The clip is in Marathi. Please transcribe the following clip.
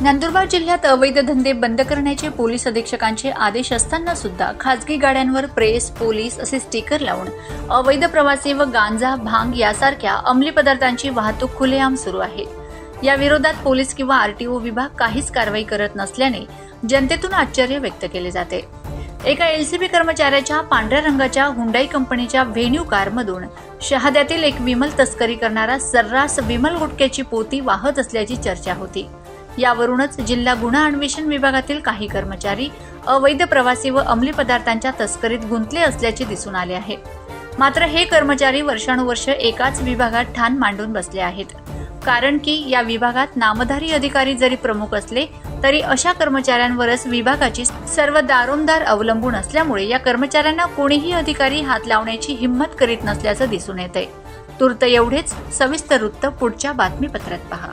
नंदुरबार जिल्ह्यात अवैध धंदे बंद करण्याचे पोलीस अधीक्षकांचे आदेश असताना सुद्धा खासगी गाड्यांवर प्रेस पोलीस असे स्टिकर लावून अवैध प्रवासी व गांजा भांग यासारख्या अंमली पदार्थांची वाहतूक खुलेआम सुरू आहे. या विरोधात पोलीस किंवा आरटीओ विभाग काहीच कारवाई करत नसल्याने जनतेतून आश्चर्य व्यक्त केले जाते. एका एलसीबी कर्मचाऱ्याच्या पांढऱ्या रंगाच्या हुंडाई कंपनीच्या व्हेन्यू कारमधून शहाद्यातील एक विमल तस्करी करणारा सर्रास विमल गुटक्याची पोती वाहत असल्याची चर्चा होती. यावरूनच जिल्हा गुन्हा अन्वेषण विभागातील काही कर्मचारी अवैध प्रवासी व अंमली पदार्थांच्या तस्करीत गुंतले असल्याचे दिसून आले आहे. मात्र हे कर्मचारी वर्षानुवर्ष एकाच विभागात ठाण मांडून बसले आहेत. कारण की या विभागात नामधारी अधिकारी जरी प्रमुख असले तरी अशा कर्मचाऱ्यांवरच विभागाची सर्व दारोमदार अवलंबून असल्यामुळे या कर्मचाऱ्यांना कोणीही अधिकारी हात लावण्याची हिंमत करीत नसल्याचं दिसून येत आहे तूर्त एवढेच. सविस्तर वृत्त पुढच्या बातमीपत्रात पहा.